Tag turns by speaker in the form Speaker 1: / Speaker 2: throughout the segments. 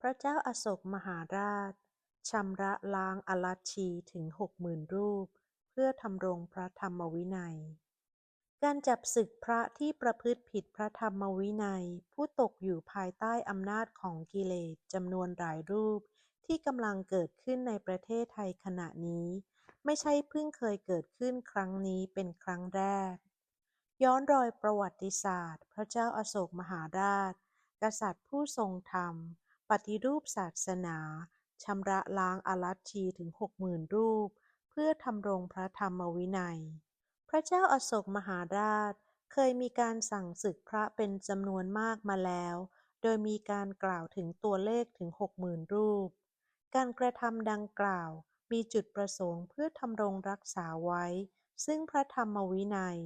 Speaker 1: พระเจ้าอโศกมหาราชชำระล้างอลัชชีถึงหกหมื่นรูป เพื่อทำรงพระธรรมวินัย การจับศึกพระที่ประพฤติผิดพระธรรมวินัย ผู้ตกอยู่ภายใต้อำนาจของกิเลสจำนวนหลายรูป ที่กำลังเกิดขึ้นในประเทศไทยขณะนี้ ไม่ใช่เพิ่งเคยเกิดขึ้นครั้งนี้เป็นครั้งแรก ย้อนรอยประวัติศาสตร์ พระเจ้าอโศกมหาราช กษัตริย์ผู้ทรงธรรม ปฏิรูปศาสนาชำระล้างอารัชชีถึงหกหมื่นรูป เพื่อทำรงพระธรรมวินัย พระเจ้าอโศกมหาราช เคยมีการสั่งศึกพระเป็นจำนวนมากมาแล้ว โดยมีการกล่าวถึงตัวเลขถึงหกหมื่นรูป การกระทำดังกล่าวมีจุดประสงค์เพื่อทำรงรักษาไว้ ซึ่งพระธรรมวินัย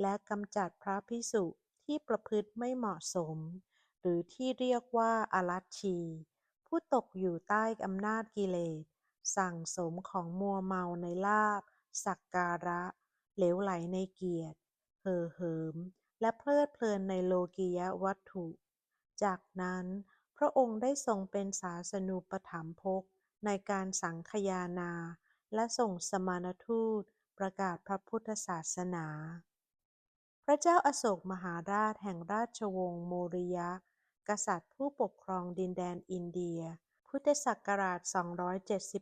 Speaker 1: และกำจัดพระภิกษุที่ประพฤติไม่เหมาะสม หรือที่เรียกว่าอารัชชี ผู้ตกอยู่ใต้อำนาจกิเลส สั่งสมของมัวเมาในลาภสักการะ เหลวไหลในเกียรติ เห่อเหิม และเพลิดเพลินในโลกียวัตถุ จากนั้นพระองค์ได้ทรงเป็นศาสนูปถัมภกในการสังคยานา และส่งสมานทูตประกาศพระพุทธศาสนา พระเจ้าอโศกมหาราชแห่งราชวงศ์โมริยะ กษัตริย์ผู้ปกครองดินแดนอินเดีย พุทธศักราช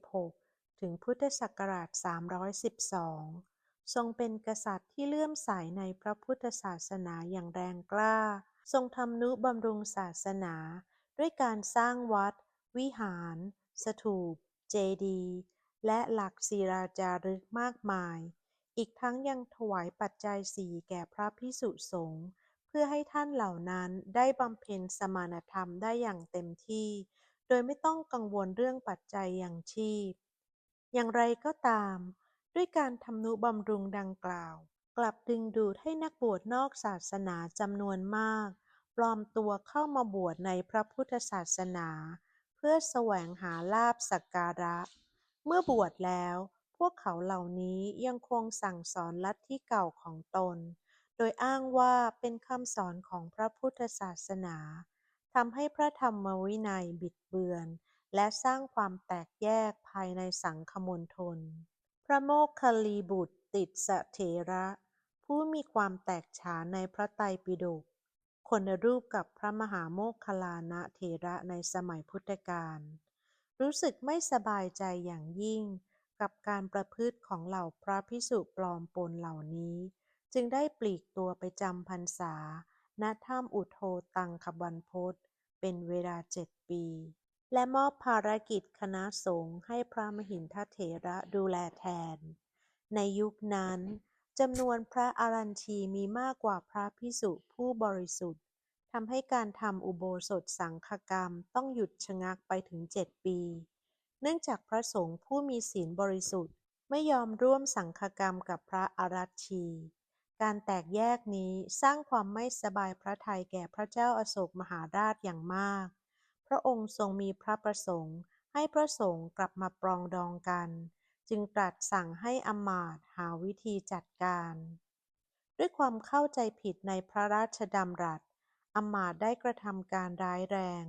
Speaker 1: 276 ถึงพุทธศักราช 312 ทรงเป็นกษัตริย์ที่เลื่อมใสในพระพุทธศาสนาอย่างแรงกล้า ทรงทำนุบำรุงศาสนา ด้วยการสร้างวัด วิหาร สถูป เจดีย์ และหลักศิราจารึกมากมาย อีกทั้งยังถวายปัจจัยสี่แก่พระพิสุสงฆ์ เพื่อให้ท่านเหล่านั้นได้บำเพ็ญสมณธรรมได้อย่างเต็มที่ โดยไม่ต้องกังวลเรื่องปัจจัยอย่างชีพ อย่างไรก็ตาม ด้วยการทำนุบำรุงดังกล่าว กลับดึงดูดให้นักบวชนอกศาสนาจำนวนมาก ปลอมตัวเข้ามาบวชในพระพุทธศาสนา เพื่อแสวงหาลาบสักการะ เมื่อบวชแล้วพวกเขาเหล่านี้ยังคงสั่งสอนลัทธิเก่าของตน โดยอ้างว่าเป็นคำสอนของพระพุทธศาสนาทำให้พระธรรมวินัยบิดเบือน และสร้างความแตกแยกภายในสังคมณฑล พระโมคคัลลีบุตรติดสเถระ ผู้มีความแตกฉานในพระไตรปิฎกคนรูปกับพระมหาโมคคลานะเถระในสมัยพุทธกาลรู้สึกไม่สบายใจอย่างยิ่ง กับการประพฤติของเหล่าพระพิสุปลอมปนเหล่านี้ จึงได้ปลีกตัวไปจำพรรษา ณ ถ้ำอุโทตังคบันพศเป็นเวลาเจ็ดปี และมอบภารกิจคณะสงฆ์ให้พระมหินทเถระดูแลแทน ในยุคนั้นจำนวนพระอารัญชีมีมากกว่าพระพิสุผู้บริสุทธิ์ทำให้การทำอุโบสถสังฆกรรมต้องหยุดชะงักไปถึงเจ็ดปี เนื่องจากพระสงฆ์ผู้มีศีลบริสุทธิ์ไม่ยอมร่วมสังฆกรรมกับพระอารัชี การแตกแยกนี้สร้างความไม่สบายพระทัยแก่พระเจ้าอโศกมหาราชอย่างมาก พระองค์ทรงมีพระประสงค์ ให้พระสงฆ์กลับมาปรองดองกัน จึงตรัสสั่งให้อมาตหาวิธีจัดการ ด้วยความเข้าใจผิดในพระราชดำรัสอมาตได้กระทำการร้ายแรง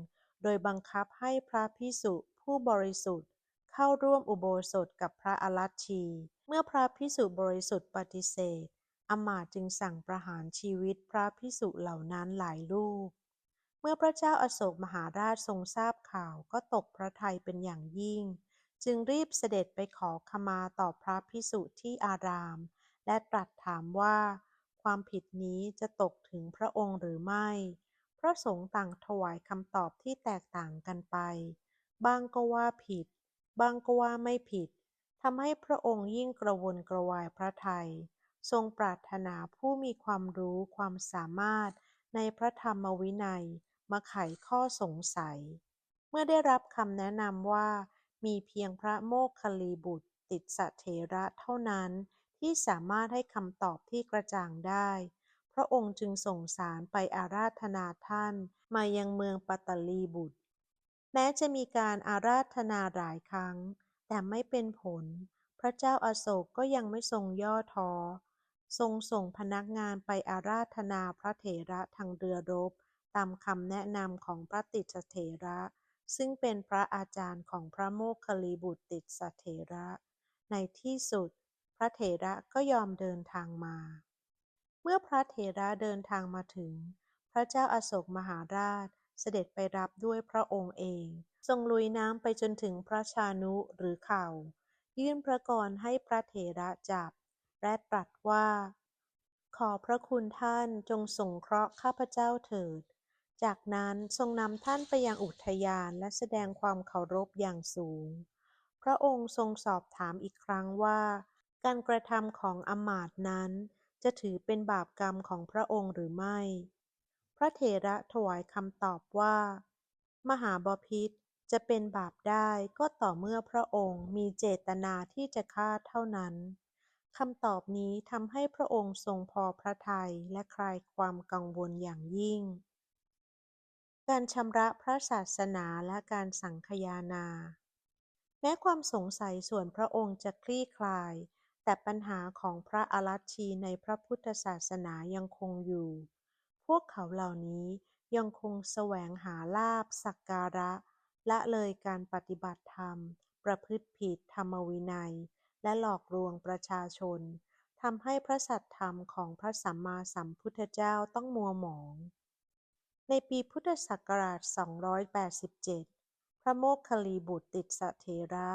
Speaker 1: โดยบังคับให้พระพิสุผู้บริสุทธิ์ เข้าร่วมอุโบสถกับพระอรัชชี เมื่อพระพิสุบริสุทธิ์ปฏิเสธ อมาตจึงสั่งประหารชีวิตพระพิสุเหล่านั้นหลายรูป เมื่อพระเจ้าอาโศกมหาราชทรงทราบข่าวก็ตกพระทัยเป็นอย่างยิ่ง จึงรีบเสด็จไปขอขมาต่อพระพิสุที่อาราม และตรัสถามว่า ความผิดนี้จะตกถึงพระองค์หรือไม่ พระสงฆ์ต่างถวายคำตอบที่แตกต่างกันไปบางก็ว่าผิดบางก็ว่าไม่ผิดทำให้พระองค์ยิ่งกระวนกระวายพระทัย ทรงปรารถนาผู้มีความรู้ความสามารถในพระธรรมวินัย มาไขข้อสงสัย เมื่อได้รับคำแนะนำว่า มีเพียงพระโมคคัลลีบุตร ติดสเถระเท่านั้น ที่สามารถให้คำตอบที่กระจ่างได้ พระองค์จึงส่งสารไปอาราธนาท่าน มายังเมืองปัตตลีบุตร แม้จะมีการอาราธนาหลายครั้ง แต่ไม่เป็นผล พระเจ้าอาโศกก็ยังไม่ทรงย่อท้อ ทรงส่งพนักงานไปอาราธนาพระเถระทางเรือรบ ตามคำแนะนำของพระติสเถระ ซึ่งเป็นพระอาจารย์ของพระโมคคัลลีบุตรติสเถระ ในที่สุด พระเถระก็ยอมเดินทางมา เมื่อพระเถระเดินทางมาถึง พระเจ้าอาโศกมหาราชเสด็จไปรับด้วยพระองค์เอง ทรงลุยน้ำไปจนถึงพระชานุหรือเข่า ยื่นพระกรให้พระเถระจับ และตรัสว่า ขอพระคุณท่านจงสงเคราะห์ข้าพเจ้าเถิด จากนั้นทรงนำท่านไปยังอุทยานและแสดงความเคารพอย่างสูง พระองค์ทรงสอบถามอีกครั้งว่า การกระทำของอมาตนั้น จะถือเป็นบาปกรรมของพระองค์หรือไม่ พระเถระถวายคำตอบว่า มหาบพิตรจะเป็นบาปได้ก็ต่อเมื่อพระองค์มีเจตนาที่จะฆ่าเท่านั้น คำตอบนี้ทำให้พระองค์ทรงพอพระทัยและคลายความกังวลอย่างยิ่ง การชำระพระศาสนาและการสังคานา แม้ความสงสัยส่วนพระองค์จะคลี่คลาย แต่ปัญหาของพระอรัชชีในพระพุทธศาสนายังคงอยู่ พวกเขาเหล่านี้ยังคงแสวงหาลาภสักการะ ละเลยการปฏิบัติธรรม ประพฤติผิดธรรมวินัย และหลอกลวงประชาชน ทำให้พระสัทธรรมของพระสัมมาสัมพุทธเจ้าต้องมัวหมอง ในปีพุทธศักราช 287 พระโมคคัลลีบุตรติสสเถระ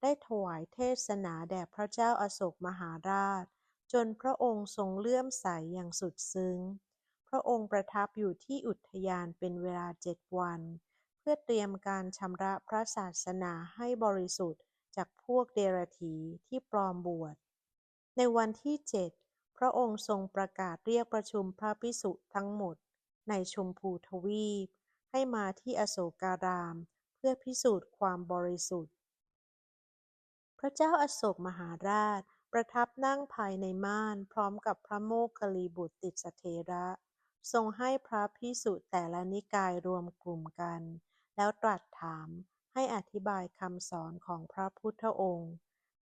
Speaker 1: ได้ถวายเทศนาแด่พระเจ้าอาโศกมหาราช จนพระองค์ทรงเลื่อมใสอย่างสุดซึ้ง พระองค์ประทับอยู่ที่อุทยานเป็นเวลาเจ็ดวัน เพื่อเตรียมการชำระพระศาสนาให้บริสุทธิ์ จากพวกเดรถีที่ปลอมบวช ในวันที่เจ็ดพระองค์ทรงประกาศเรียกประชุมพระภิกษุทั้งหมด ในชมพูทวีป ให้มาที่อโศการาม เพื่อพิสูจน์ความบริสุทธิ์ พระเจ้าอาโศกมหาราชประทับนั่งภายในม่านพร้อมกับพระโมคคัลลีบุตรติสเถระ ทรงให้พระภิกษุแต่ละนิกายรวมกลุ่มกัน แล้วตรัสถาม ให้อธิบายคำสอนของพระพุทธองค์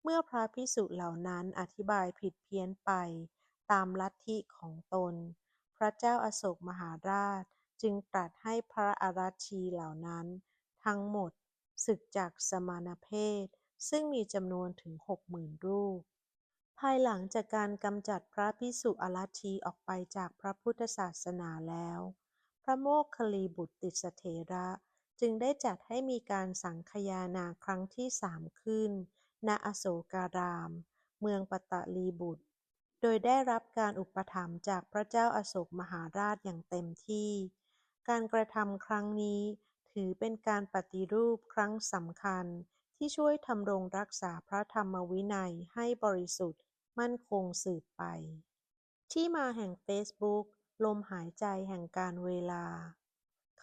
Speaker 1: เมื่อพระภิกษุเหล่านั้นอธิบายผิดเพี้ยนไป ตามลัทธิของตน พระเจ้าอาโศกมหาราชจึงตรัสให้พระอารัชีเหล่านั้น ทั้งหมดศึกจากสมณเพศ ซึ่งมีจำนวนถึงหกหมื่นรูป ภายหลังจากการกำจัดพระภิกษุอารัชีออกไปจากพระพุทธศาสนาแล้ว พระโมคคลลีบุตรติสเถระ จึงได้จัดให้มีการสังคายนาครั้งที่สามขึ้น ณ อโศการาม เมืองปัตตลีบุตร โดยได้รับการอุปถัมภ์จากพระเจ้าอาโศกมหาราชอย่างเต็มที่ การกระทำครั้งนี้ถือเป็นการปฏิรูปครั้งสำคัญที่ช่วยทำรงรักษาพระธรรมวินัยให้บริสุทธิ์มั่นคงสืบไป ที่มาแห่งเฟซบุ๊กลมหายใจแห่งการเวลา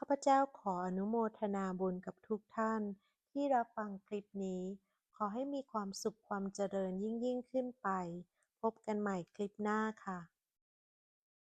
Speaker 1: ข้าพเจ้าขออนุโมทนาบุญกับทุกท่าน ที่รับฟังคลิปนี้ ขอให้มีความสุขความเจริญยิ่งยิ่งขึ้นไป พบกันใหม่คลิปหน้าค่ะ